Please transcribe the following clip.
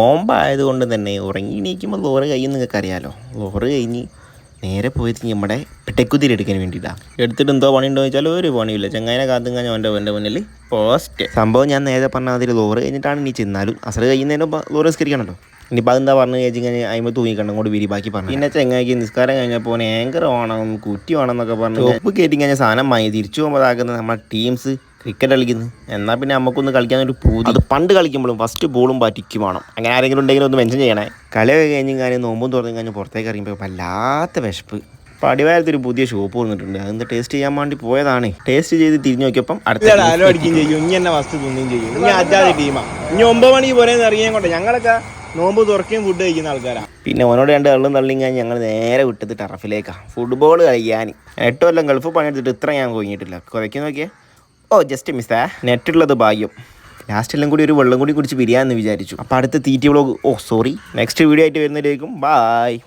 നോമ്പായതുകൊണ്ട് തന്നെ ഉറങ്ങി എണീക്കുമ്പോൾ ലോറ് കഴിയും നിങ്ങൾക്ക് അറിയാലോ. ലോറ് കഴിഞ്ഞ് നേരെ പോയത് നമ്മുടെ പെട്ടക്കുതിരി എടുക്കാൻ വേണ്ടിയിട്ടാണ് എടുത്തിട്ട് എന്തോ ഉണ്ടോ ചോദിച്ചാൽ ഒരു പണിയില്ല ചെങ്ങായ കാത്തും ഞാൻ അവന്റെ എന്റെ മുന്നിൽ പോസ്റ്റ്. സംഭവം ഞാൻ നേരെ പറഞ്ഞ അതിൽ ലോറ് കഴിഞ്ഞിട്ടാണ് നീ ചെന്നാലും അസർ കഴിയുന്നതിന് ലോറ് നിസ്കരിക്കണമല്ലോ ഇനിയിപ്പോൾ അതെന്താ പറഞ്ഞു കഴിഞ്ഞാൽ അതിമ്പോൾ തൂങ്ങിക്കണ്ട കൊണ്ട് വിരി ബാക്കി പറഞ്ഞു പിന്നെ ചെങ്ങായിക്ക് നിസ്കാരം കഴിഞ്ഞപ്പോൾ ഏങ്കർ വേണം കുറ്റി വേണം എന്നൊക്കെ പറഞ്ഞു. ഒപ്പ് കയറ്റി കഴിഞ്ഞാൽ സാധനം വാങ്ങി തിരിച്ചു പോകുമ്പോഴാക്കുന്നത് നമ്മുടെ ടീംസ് ക്രിക്കറ്റ് കളിക്കുന്നു. എന്നാൽ പിന്നെ നമുക്കൊന്ന് കളിക്കാൻ ഒരു പൂതി. അത് പണ്ട് കളിക്കുമ്പോഴും ഫസ്റ്റ് ബോളും ബാറ്റിക്കും വേണം. അങ്ങനെ ആരെങ്കിലും ഉണ്ടെങ്കിലും ഒന്ന് മെൻഷൻ ചെയ്യണേ. കളിയൊക്കെ കഴിഞ്ഞും കാര്യം നോമ്പും തുറന്നു കഴിഞ്ഞ് പുറത്തേക്ക് ഇറങ്ങിയപ്പോൾ വല്ലാത്ത വിശപ്പ്. അപ്പോൾ അടിവാരത്ത് ഒരു പുതിയ ഷോപ്പ് വന്നിട്ടുണ്ട് അതെന്താ ടേസ്റ്റ് ചെയ്യാൻ വേണ്ടി പോയതാണ്. ടേസ്റ്റ് ചെയ്ത് തിരിഞ്ഞു നോക്കിയപ്പം അടുത്ത അടിക്കുകയും ചെയ്യും. ഇനി എന്നെ വസ്തു തിന്നുകയും ചെയ്യും. ഇനി അജാതി ഇനി ഒമ്പത് മണിക്ക് പോരെ ഇറങ്ങിയാൽ കൊണ്ട്. ഞങ്ങളൊക്കെ നോമ്പ് തുറക്കുകയും ഫുഡ് കഴിക്കുന്ന ആൾക്കാരാണ് പിന്നെ ഓനോട് രണ്ട് വെള്ളം തള്ളിയും കഴിഞ്ഞ് ഞങ്ങൾ നേരെ വിട്ടത് ടറഫിലേക്കാണ് ഫുട്ബോൾ കളിക്കാൻ. എട്ട് കൊല്ലം ഗൾഫ് പണിയെടുത്തിട്ട് ഇത്ര ഞാൻ കൊങ്ങിയിട്ടില്ല കുറയ്ക്കും നോക്കിയേ. ഓ ജസ്റ്റ് മിസ്സേ നെറ്റുള്ളത് ഭാഗ്യം. ലാസ്റ്റ് എല്ലാം കൂടി ഒരു വെള്ളം കൂടി കുടിച്ച് പിരിയാമെന്ന് വിചാരിച്ചു. അപ്പോൾ അടുത്ത തീറ്റി vlog oh sorry next video ആയിട്ട് വരുന്നതിലേക്കും ബായ്